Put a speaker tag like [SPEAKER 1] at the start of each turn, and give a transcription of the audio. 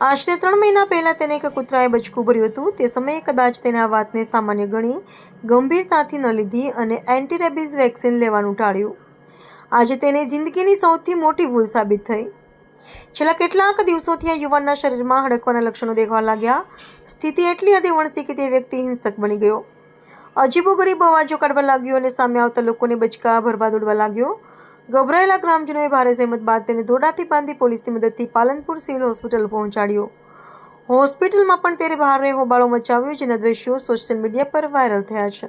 [SPEAKER 1] આશરે ત્રણ મહિના પહેલાં તેને એક કૂતરાએ બચકું ભર્યું હતું. તે સમયે કદાચ તેને આ વાતને સામાન્ય ગણી ગંભીરતાથી ન લીધી અને એન્ટી રેબિઝ વેક્સિન લેવાનું ટાળ્યું. આજે તેને જિંદગીની સૌથી મોટી ભૂલ સાબિત થઈ. છેલ્લા કેટલાક દિવસોથી આ યુવાનના શરીરમાં હડકવાના લક્ષણો દેખવા લાગ્યા. સ્થિતિ એટલી હદે વણસી કે તે વ્યક્તિ હિંસક બની ગયો. અજીબોગરીબ અવાજો કાઢવા લાગ્યો અને સામે આવતા લોકોને બચકા ભરવા દોડવા લાગ્યો. ગભરાયેલા ગ્રામજનોએ ભારે સહેમત બાદ તેને દોડાથી બાંધી પોલીસની મદદથી પાલનપુર સિવિલ હોસ્પિટલ પહોંચાડ્યો. હોસ્પિટલમાં પણ ત્યારે ભારે હોબાળો મચાવ્યો, જેના દ્રશ્યો સોશિયલ મીડિયા પર વાયરલ થયા છે.